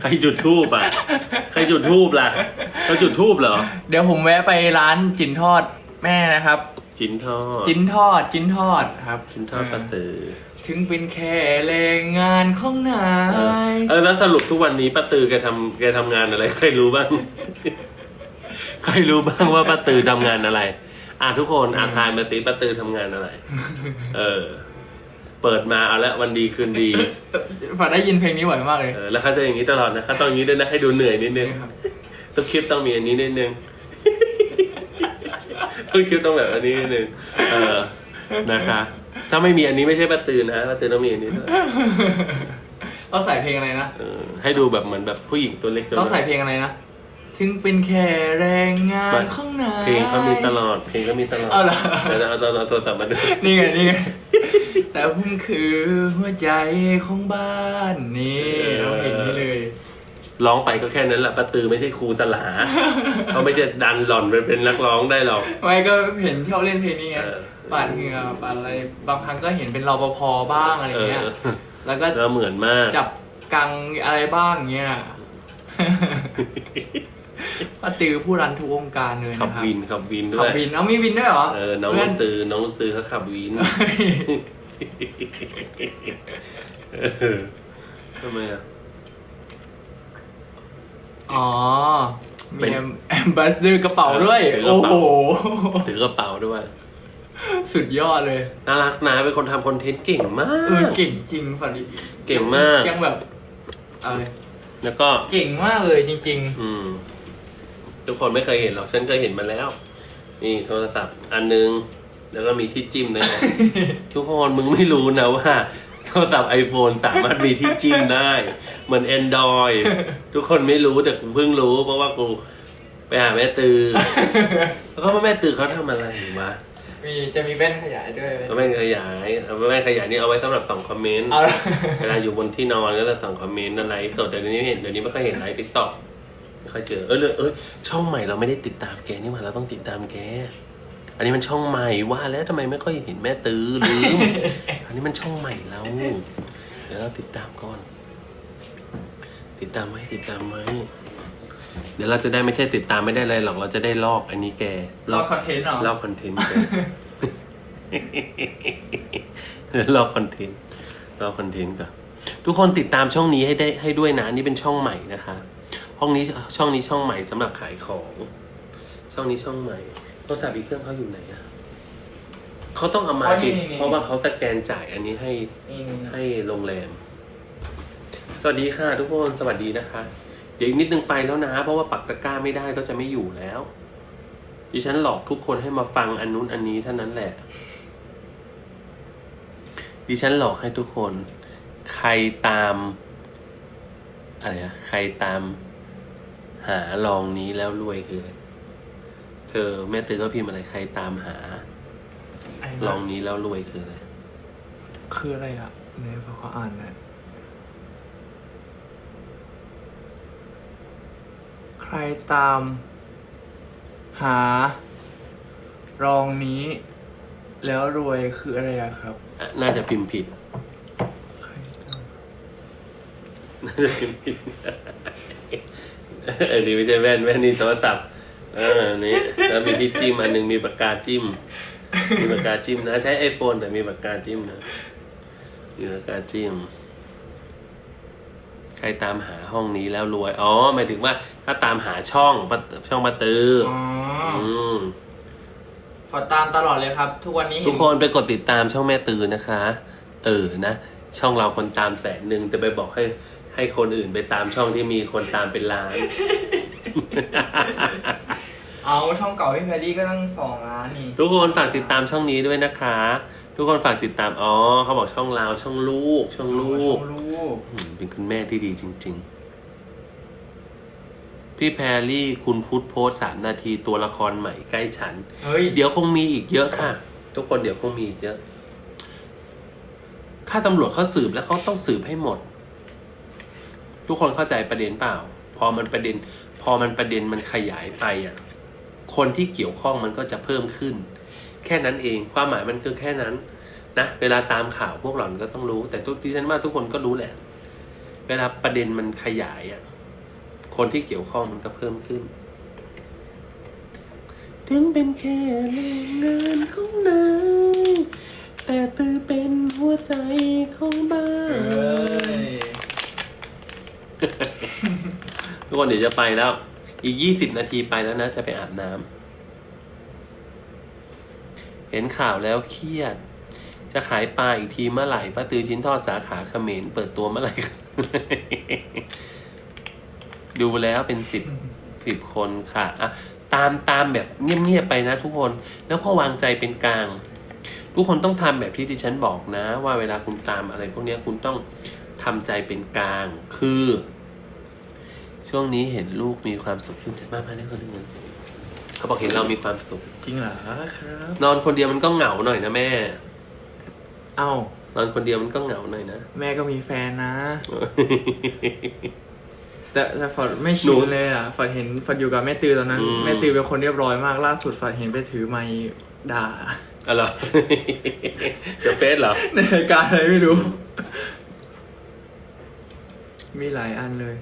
ใครจุดทูบอะ ใครจุดทูบล่ะเขาจุดทูบเหรอ เดี๋ยวผมแวะไปร้านจินทอดแม่นะครับ จิ้นทอดจินทอดจินทอดครับจิ้นทอดปลาตือถึงเป็นแค่แรงงานของนายเออแล้วสรุปทุกวันนี้ป้าตือแกทำแกทำงานอะไร ใครรู้บ้าง ใครรู้บ้างว่าป้าตือทำงานอะไร อะทุกคนอะทายมาสิป้าตือทำงานอะไร เออ เปิดมาเอาละวันดีคืนดีฝากได้ยินเพลงนี้บ่อยมากเลยเออแล้วเขาจะอย่างนี้ตลอดนะเขาต้องอย่างนี้ด้วยนะให้ดูเหนื่อยนิดนึงครับทุกคลิปต้องมีอันนี้นิดนึงทุกคลิปต้องแบบอันนี้นิดนึงเออนะคะ ถ้าไม่มีอันนี้ไม่ใช่ป้าตือนะป้าตือต้องมีอันนี้ด้วยต้องใส่เพลงอะไรนะเออให้ดูแบบเหมือนแบบผู้หญิงตัวเล็กตัวต้องใส่เพลงอะไรนะ ถึงเป็นแค่แรงงานของนายเพลงเขามีตลอด เพลงก็มีตลอดเอาเหรอเดี๋ยวเราเอาโทรศัพท์มาดูนี่ไงนี่ไงแต่ผมคือหัวใจของบ้านนี่เอาเพลงนี้เลยร้องไปก็แค่นั้นแหละป้าตือไม่ใช่ครูตลาเขาไม่จะดันหล่อนไปเป็นนักร้องได้หรอกไม่ก็เห็นที่เขาเล่นเพลงนี้ไงเออปาดเหงื่อปาดอะไรบางครั้งก็เห็นเป็นรปภบ้างอะไรเออเงี้ยแล้วก็แล้วเหมือนมากจับกังอะไรบ้างเงี้ย ป้าตือผู้รันทุกวงการเลยขับนะครับวินขับวินด้ขัวบยวินเอามีวินด้วยเหรอเออน้องเพื่ลูกตือน้องลูกตือเขาขับวินเออทำไมอะ อ๋อเป็มีนแอมแอมบัสเดอร์กระเป๋าด้วยถือกระโอ้เป๋าโหถือกระเป๋าด้วย สุดยอดเลย น่ารักนะเป็นคนทำคอนเทนต์เก่งมาเออก เก่งจริงฝันดิเก่งมาก ยังแบบอะไรแล้วก็ เก่งมากเลยจริง อืม ทุกคนไม่เคยเห็นหรอกฉันเคยเห็นมาแล้ว นี่โทรศัพท์อันนึง แล้วก็มีที่จิ้มด้วยนะทุกคนมึงไม่รู้นะว่าโทรศัพท์ไอโฟนสามารถมีที่จิ้มได้ เหมือน Android ทุกคนไม่รู้แต่กูเพิ่งรู้ เพราะว่ากูไปหาแม่ตือแล้วก็แม่ตือเขาทำอะไรอยู่วะๆมีจะมีแว่นขยายด้วยไหมเอาแม่ขยายเอาแม่ขยายนี่เอาไว้สำหรับส่องคอมเมนต์เอาละ เวลาอยู่บนที่นอนก็จะส่องคอมเมนต์อะไรสดแต่เดี๋ยวนี้ไม่เห็นเดี๋ยวนี้ไม่ค่อยเห็นไลฟ์ติ๊กต็อก ไม่ค่อยเจอ เออเลยเออช่องใหม่เราไม่ได้ติดตามแกนี่หว่าเราต้องติดตามแก อันนี้มันช่องใหม่ว่าแล้วทำไมไม่ค่อยเห็นแม่ตื้อลืม อันนี้มันช่องใหม่เราเดี๋ยวเราติดตามก่อน ติดตามไว้ติดตามไว้ เดี๋ยวเราจะได้ไม่ใช่ติดตามไม่ได้เลยหรอกเราจะได้ลอกอันนี้แกรอคอนเทนต์เหรอลอกคอนเทนต์แกลอกคอนเทนต์ลอกคอนเทนต์ก่อนทุกคนติดตามช่องนี้ให้ได้ให้ด้วยนะนี่เป็นช่องใหม่นะคะ ห้องนี้ช่องนี้ช่องใหม่สำหรับขายของ ช่องนี้ช่องใหม่โทรศัพท์อีกเครื่องเขาอยู่ไหนอะเขาต้องเอามาติดเพราะว่าเขาสแกนจ่ายอันนี้ให้นี่ให้โรงแรม สวัสดีค่ะทุกคนสวัสดีนะคะ เดี๋ยวอีกนิดนึงไปแล้วนะ เพราะว่าปักตะกร้าไม่ได้ก็จะไม่อยู่แล้วดิฉันหลอกทุกคนให้มาฟังอันนู้นอันนี้เท่านั้นแหละ ดิฉันหลอกให้ทุกคน ใครตามอะไรอะใครตาม หาลองนี้แล้วรวยคืออะไรเธอแม่ตือก็พิมพ์อะไรใครตามหาไอ้ลวะองนี้แล้วรวยคืออะไรคืออะไรอะเนี่ยพอเขาอ่านนะใครตาม หา รองนี้ แล้วรวยคืออะไรอะครับ อะน่าจะพิมพ์ผิด ใครตามน่าจะพิมพ์ผิดเออนี่ไม่ใช่แว่นแว่นนี่โทรศัพท์เออนี่แล้วมีที่จิ้มอันหนึงมีปากกาจิ้ม มีปากกาจิ้มนะ ใช้ไอโฟนแต่มีปากกาจิ้มนะมีปากกาจิ้ม ใครตามหาห้องนี้แล้วรวย อ๋อหมายถึงว่า ถ้าตามหาช่องปะช่องประตืออ๋ออืมขอตามตลอดเลยครับ ทุกวันนี้เห็ทุกคนไปกดติดตามช่องแม่ตือนะคะ เออนะ ช่องเราคนตามแสนหนึ่งแต่ไปบอกให้ ให้คนอื่นไปตามช่องที่มีคนตามเป็นล้าน เอาช่องเก่าพี่แพดดี้ก็ตั้งสองล้านนี่ทุกคนฝากติดตามช่องนี้ด้วยนะคะ ทุกคนฝากติดตามอ๋อเขาบอกช่องเราช่องลูก ช่องลูช่กองลูกอืมเป็นคุณแม่ที่ดีจริง ๆ พี่แพรรี่คุณพุทธโพสต์สามนาทีตัวละครใหม่ใกล้ฉัน เฮ้ยเดี๋ยวคงมีอีกเยอะค่ะ ทุกคนเดี๋ยวคงมีอีกเยอะ ถ้าตำรวจเขาสืบแล้วเขาต้องสืบให้หมด ทุกคนเข้าใจประเด็นเปล่า พอมันประเด็น พอมันประเด็นมันขยายไปอะคนที่เกี่ยวข้องมันก็จะเพิ่มขึ้น แค่นั้นเองความหมายมันคือแค่นั้นนะเวลาตามข่าวพวกหล่อนก็ต้องรู้ แต่ทุกที่ฉันว่าทุกคนก็รู้แหละ เวลาประเด็นมันขยายอะคนที่เกี่ยวข้องมันก็เพิ่มขึ้น ถึงเป็นแค่แรงงานของนายแต่ตือเป็นหัวใจของบ้านย ทุก คนเดี๋ยวจะไปแล้ว อีกยี่สิบนาทีไปแล้วนะ จะไปอาบน้ำเห็นข่าวแล้วเครียด จะขายปลาอีกทีเมื่อไหร่ป้าตือชิ้นทอดสาขาเขมรเปิดตัวเมื่อไหร่ ดูแล้วเป็นสิบสิบคนค่ะอะตามตามแบบเงียบๆไปนะทุกคน แล้วก็วางใจเป็นกลาง ทุกคนต้องทำแบบที่ดิฉันบอกนะ ว่าเวลาคุณตามอะไร พวกนี้คุณต้องทำใจเป็นกลาง คือ ช่วงนี้เห็นลูกมีความสุขชื่นใจมากมากเลยคนหนึ่งเขาบอกเห็นเรามีความสุข จริงเหรอครับ นอนคนเดียวมันก็เหงาหน่อยนะแม่ เอ้า นอนคนเดียวมันก็เหงาหน่อยนะ แม่ก็มีแฟนนะ แต่แต่ฟอร์ดไม่หนูชินเลยอะฟอร์ดเห็นฟอร์ดอยู่กับแม่ตือตอนนั้น อืม แม่ตือเป็นคนเรียบร้อยมากล่าสุดฟอร์ดเห็นไปถือไม้ด่าอ๋อเหรอ เดี๋ยวเฟซเหรอ ในรายการอะไรไม่รู้ มีหลายอันเลย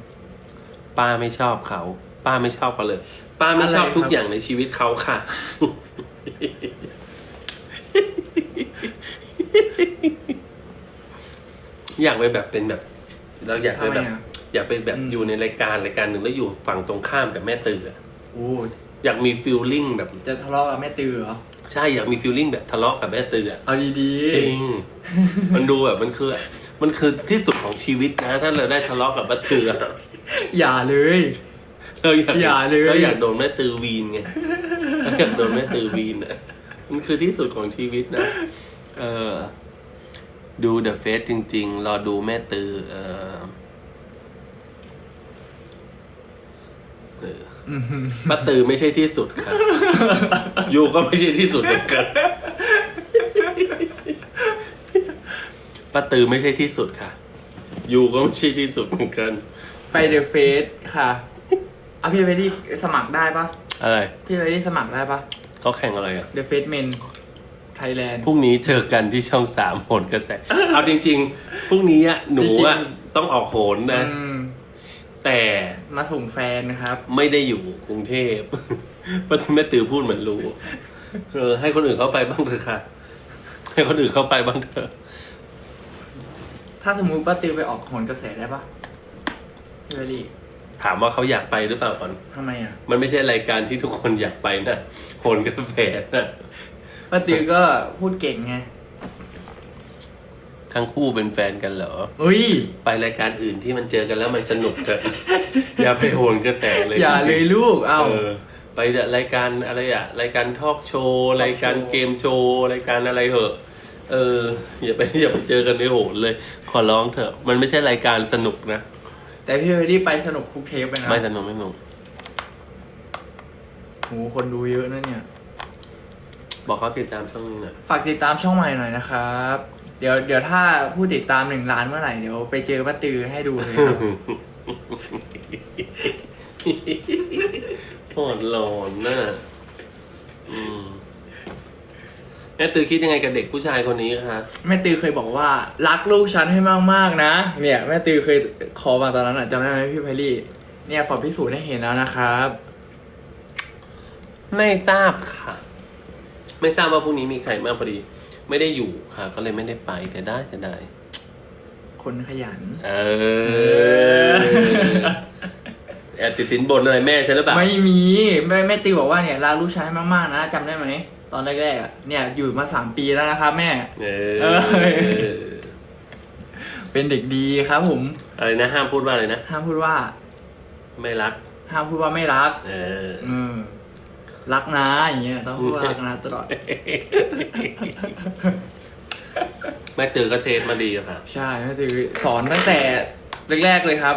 ป้าไม่ชอบเขา ป้าไม่ชอบเขาเลย ป้าไม่ชอบอะไรครับทุกอย่างในชีวิตเขาค่ะ อยากไปแบบเป็นแบบ เราอยากไปทำไมแบบอะอยากเป็นแบบอืมอยู่ในรายการรายการหนึ่งแล้วอยู่ฝั่งตรงข้ามกับแม่ตืออะโอ้อยากมีฟิลลิ่งแบบ จะทะเลาะกับแม่ตือเหรอใช่อยากมีฟิลลิ่งแบบทะเลาะกับแม่ตืออะเอาดีจริงมันดูแบบมันคือมันคือที่สุดของชีวิตนะ ถ้าเราได้ทะเลาะกับแม่ตือ อะๆอย่าเลย เราอยากอย่าเลย เราอยากโดนแม่ตือวีนไงเราอยากโดนแม่ตือวีนอะมันคือที่สุดของชีวิตนะ เออ ดูเดอะเฟสจริง ๆ รอดูแม่ตือ เออเอออื้อหือป้าตือไม่ใช่ที่สุดค่ะยูก็ไม่ใช่ที่สุดเหมือนกันป้าตือไม่ใช่ที่สุดค่ะยูก็ไม่ใช่ที่สุดเหมือนกัน ไปเดอะเฟสค่ะเอาพี่ไปที่สมัครได้ปะอะไรพี่ไปที่สมัครได้ปะเขาแข่งอะไรอะ The f a c e Men Thailand พรุ่งนี้เจอกันที่ช่องสามโหนกระแส เอาจริง ๆ พรุ่งนี้อะหนูอะจริง ต้องออกโหนนะอืมแต่มาส่งแฟนนะครับ ไม่ได้อยู่กรุงเทพ เพราะแม่ตือพูดเหมือนรู้เออให้คนอื่นเข้าไปบ้างเถอะค่ะ ให้คนอื่นเข้าไปบ้างเถอะ ถ้าสมมุติป้าติวไปออกโหนกระแสได้ปะ พี่ไปรีถามว่าเขาอยากไปหรือเปล่าก่อน ทำไมอะมันไม่ใช่รายการที่ทุกคนอยากไปนะโหนกระแสนะป้าติวก็พูดเก่งไงทั้งคู่เป็นแฟนกันเหรอ อุ้ย ไปรายการอื่นที่มันเจอกันแล้วมันสนุกเถอะ อย่าไปโหนกระแสเลยอย่าจเลริงยๆลูกเอ้าเออไปรายการอะไรอะรายการทอล์กโชว์ Talk show รายการเกมโชว์รายการอะไรเหอะ เอออย่าไปอย่าไปเจอกันในโหนเลย ขอร้องเถอะ มันไม่ใช่รายการสนุกนะ แต่พี่ไปรีไปสนุกทุกเทปเลยนะไม่สนุกไม่สนุกโหคนดูเยอะนะเนี่ย บอกเขาติดตามช่องนี้หน่อยฝากติดตามช่องใหม่หน่อยนะครับ เดี๋ยวเดี๋ยวถ้าผู้ติดตามหนึ่งล้านเมื่อไหร่เดี๋ยวไปเจอป้าตือให้ดูเลยครับ โหดหลอนน่ะอืม แม่ตือคิดยังไงกับเด็กผู้ชายคนนี้คะแม่ตือเคยบอกว่า รักลูกฉันให้มากๆนะ เนี่ยแม่ตือเคยขอมาตอนนั้นอะจำได้ไหมพี่ไพลี่ เนี่ยฝอพิสูจน์ให้เห็นแล้วนะครับ ไม่ทราบค่ะ ไม่ทราบว่าพรุ่งนี้มีใครมางพอดี ไม่ได้อยู่ค่ะ ก็เลยไม่ได้ไปแต่ได้แต่ได้ คนขยัน เออแอบติดสินบนอะไรแม่ใช่หรือเปล่าไม่มีแม่แม่ตือบอกว่าเนี่ยรักลูกฉันให้มากๆนะจำได้ไหมต อนแรกๆอะเนี่ยอยู่มาสามปีแล้วนะครับแม่ เอเอออ เป็นเด็กดีครับ ผมอะไรนะห้ามพูดว่าอะไรนะห้ามพูดว่า ไม่รัก ห้ามพูดว่าไม่รัก เออเออรักนะอย่างเงี้ยต้องพูดว่ารักนะตลอด แม่ตือก็เทสมาดีอะค่ะ ใช่แม่ตือสอนตั้งแต่แรกๆเลยครับ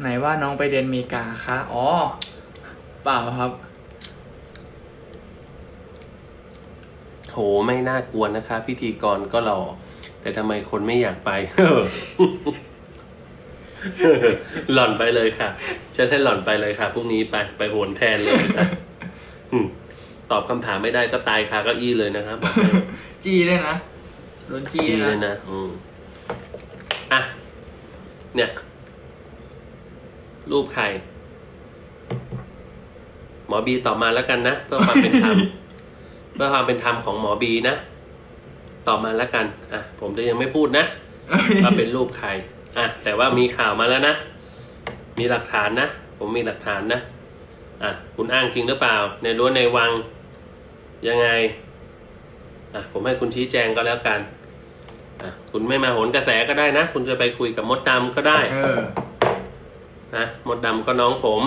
ไหนว่าน้องไปเรียนอเมริกาคะ อ๋อ เปล่าครับ โหไม่น่ากลัวนะคะ พิธีกรก็หล่อแต่ทำไมคนไม่อยากไป หล่อนไปเลยค่ะฉันให้หล่อนไปเลยค่ะพรุ่งนี้ไปไปโหนแทนเลยค่ะอืมตอบคำถามไม่ได้ก็ตายคาเก้าอี้เลยนะครับบอกให้จี้เลยนะโดนจี้จี้เลเลยยนะนะอืมอะเนี่ย รูปใคร หมอบีตอบมาแล้วกันนะเพื่อความเป็นธรรม เพื่อความเป็นธรรมของหมอบีนะตอบมาแล้วกัน อะ ผมจะยังไม่พูดนะว่าเป็นรูปใคร อะ แต่ว่ามีข่าวมาแล้วนะ มีหลักฐานนะ ผมมีหลักฐานนะ อะ คุณอ้างจริงหรือเปล่า ในรั้วในวัง ยังไง อะ ผมให้คุณชี้แจงก็แล้วกัน อะ คุณไม่มาโหนกระแสก็ได้นะ คุณจะไปคุยกับมดดำก็ได้ เออ นะ มดดำก็น้องผม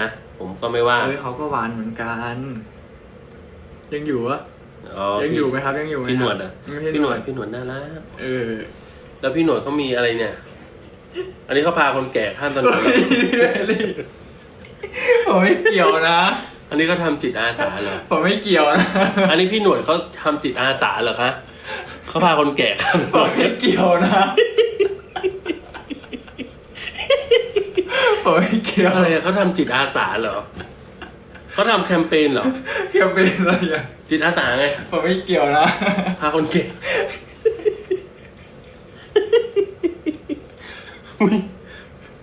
นะ ผมก็ไม่ว่าเฮ้ยเขาก็หวานเหมือนกัน ยังอยู่อะอ๋อยังอยู่ไหมครับยังอยู่ไหมพี่หนครับวดอะไม่ใช่พี่หนวดพี่หนวดน่ารักเออ แล้วพี่หนวดเขามีอะไรเนี่ย อันนี้เขาพาคนแก่ข้ามถนนผมไม่เกี่ยวนะ อันนี้เขาทำจิตอาสาเหรอผมไม่เกี่ยวนะอันนี้พี่หนวดเขาทำจิตอาสาเหรอคะเขาพาคนแก่ข้ามถผนมนไม่เกี่ยวนะผมไม่เกี่ยวอะไรอะเขาทำจิตอาสาเหรอ เขาทำแคมเปญเหรอเกี่ยวเป็นอะไรอะจิตอาสาไง ผมไม่เกี่ยวนะ พาคนแก่อุ๊ย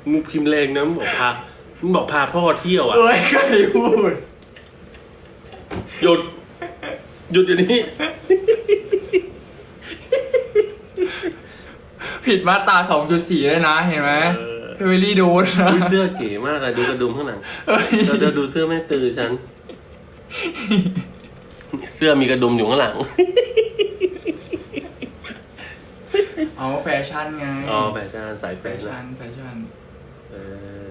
มึงพิมพ์แรงนะมึงบอกพามึงบอกพาพ่อเที่ยวอะเอ้ยใครพูด หยุด หยุดอย่างนี้ ผิดมาตรา2.4เลยนะ เห็นไหม เอ อพี่วิลลี่โดนนะ อุ๊ยเสื้อเก๋มากอะดูกระดุมข้างหลังเฮ้ย เราจะดูเสื้อแม่ตือฉัน เสื้อมีกระดุมอยู่ข้างหลัง เอาแฟชั่นไงอ๋อแฟชั่นสายแฟแฟชั่ชั่นนแฟชั่นเอ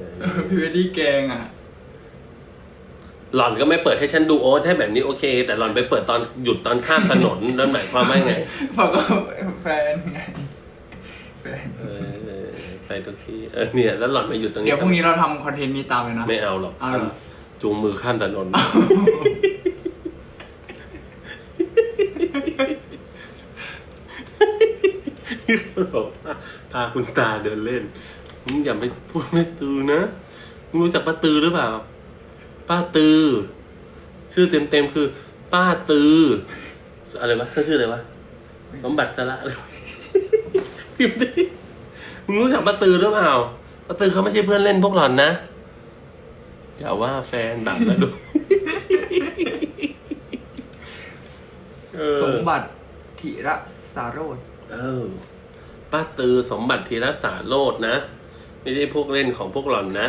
อพี่วิลลี่แกงอะ หล่อนก็ไม่เปิดให้ฉันดูโอ้ถ้าแบบนี้โอเค แต่หล่อนไปเปิดตอนหยุดตอนข้ามถนนนั่นหมายความว่าไง ฝากก็แฟนไง แฟน เออ ไปทุกที่เออเนี่ยแล้วหล่อนมาหยุดตรงนี้เดี๋ยวพรุ่งนี้เราทำคอนเทนต์นี้ตามเลยนะ ไม่เอาหรอกเอาเหรอ จูงมือข้ามถนนบอกว่าพาคุณตาเดินเล่นมึงอย่าไปพูดไม่ตือนะมึงรู้จักป้าตือหรือเปล่า ป้าตือ ชื่อเต็มเต็มๆคือ ป้าตือ อะไรวะเขาชื่ออะไรวะ สมบัติสระอะไรวะพิมพ์ดิ มึงรู้จักป้าตือหรือเปล่าป้าตือเขาไม่ใช่เพื่อนเล่นพวกหล่อนนะ อย่าว่าแฟนแบบนั้นดูเออสมบัติธิระสารโรดเออป้าตือสมบัติธีรสารโลดนะ ไม่ใช่พวกเล่นของพวกหล่อนนะ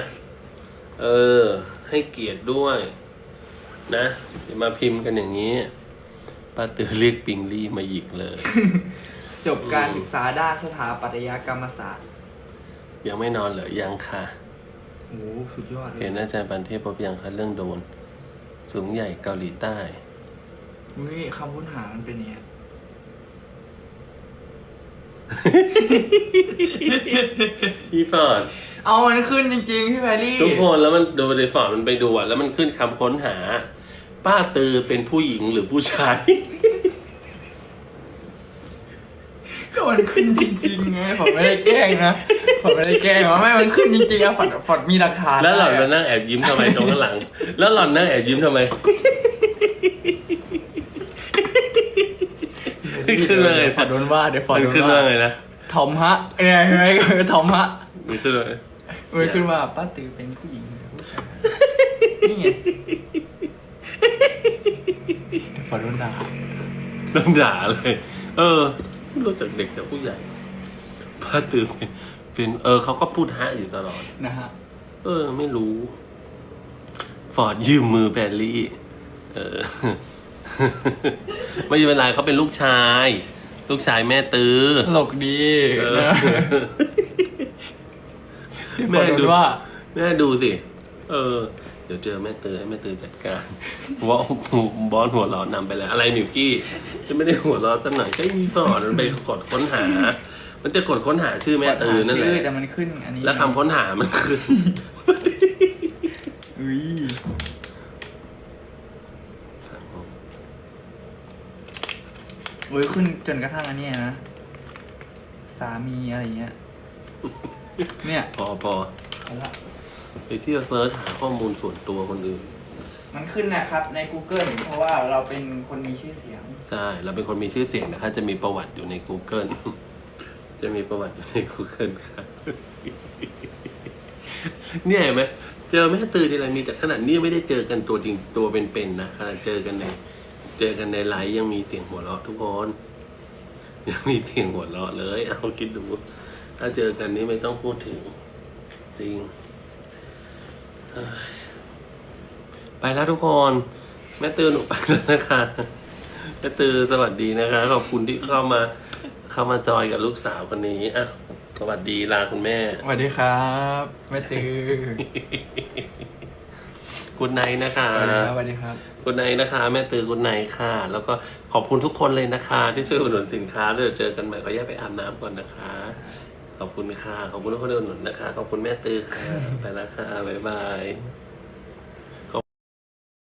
เออ ให้เกียรติด้วย นะอย่ามาพิมพ์กันอย่างนี้ป้าตือเรียกปิงลี่มาอีกเลย จบการศึกษาด้านสถาปัตยกรรมศาสตร์ยังไม่นอนเหรอยังค่ะ โอ้สุดยอดเลเห็ยนอาจารย์ปันเทพพบยังคะเรื่องโดน สูงใหญ่เกาหลีใต้อุ้ยคำค้นหามันเป็นเนี้ยพี่ฟอร์ดเอามันขึ้นจริงๆพี่แพรรี่ทุกคนแล้วมันดูในฟอร์ดมันไปดูอะแล้วมันขึ้นคำค้นหา ป้าตือเป็นผู้หญิงหรือผู้ชาย ก็ มันขึ้นจริงๆไงผมไม่ได้แกล้งนะผมไม่ได้แกล้งว่าไม่มันขึ้นจริงๆอะฝอดฝอดมีหลักฐานแล้วหล่อนมาได้ะนั่งแอบยิ้มทำไมตรงข้างหลัง แล้วหล่อนนั่งแอบยิ้มทำไมขึ้นมาเลยดี๋วฝอดโดนว่าเดี๋ยวฝอดมันโดนขึ้นว่าว่าไงนะทอมฮะเนี่ยเห็นไหมคือทอมฮะมันขึ้นว่าไงมันขึ้นว่าป้าตือเป็นผู้หญิงหรือผู้ชายนี่ไงเดี๋ยวฝอดโดนด่าโดนด่าเลย เออ ไม่รู้จักเด็กกับผู้ใหญ่ป้าตือเป็นเป็นเออเขาก็พูดฮะอยู่ตลอด นะฮะ เออ ไม่รู้ ฟอร์ดยืมมือแพรลี่ เออ ไม่เป็นไรเขาเป็นลูกชาย ลูกชายแม่ตือ ตลกดีเออ นะเดี๋ยวฝอดโดนว่า แม่ดูสิ เออเดี๋ยวเจอแม่ตือให้แม่ตือจัดการว่าบอสหัวเร้อนนำไปแล้ว อะไรมิวกี้จะไม่ได้หัวเร้อนสักหน่อยก็มีฟอร์ดมันไปกดค้นหา มันจะกดค้นหาชื่อแม่ตือนั่นแหละชื่แต่มันขึ้นอันนี้แล้วคำค้นหามันคืออุ้ยเว้ยขึ้นจนกระทั่งอันเนี้ยนะสามีอะไรเงี้ยเนี่ยพอพอเอาละ ไปที่จะเซิร์ชหาข้อมูลส่วนตัวคนอื่น มันขึ้นนะครับใน Google เพราะว่าเราเป็นคนมีชื่อเสียง ใช่ เราเป็นคนมีชื่อเสียงนะคะ จะมีประวัติอยู่ใน Google จะมีประวัติอยู่ใน Google ค่ะเนี่ยเห็นไหมเจอแม่ตือทีไรมีแต่ขนาดนี้ยังไม่ได้เจอกันตัวจริงตัวเป็นๆนะขนาดเจอกันในเจอกันในไลฟ์ยังมีเสียงหัวเราะทุกคนยังมีเสียงหัวเราะเลย เอาคิดดู ถ้าเจอกันนี้ไม่ต้องพูดถึง จริงเฮ้ย ไปแล้วทุกคน แม่ตือหนูไปแล้วนะคะแม่ตือสวัสดีนะคะ ขอบคุณที่เข้ามาเข้ามาจอยกับลูกสาวคนนี้อะสวัสดีลาคุณแม่ สวัสดีครับแม่ตือคุณไนท์นะคะสวัสดีครับสวัสดีครับคุณไนท์นะคะ แม่ตือคุณไนท์ค่ะ แล้วก็ขอบคุณทุกคนเลยนะคะ ที่ช่วยอุดหนุนสินค้าแล้วเดี๋ยวเจอกันใหม่ก็แยกไปอาบน้ำก่อนนะคะ ขอบคุณค่ะ ขอบคุณทุกคนที่อุดหนุนนะคะ ขอบคุณแม่ตือค่ะ ไปแล้วค่ะ บ๊ายบาย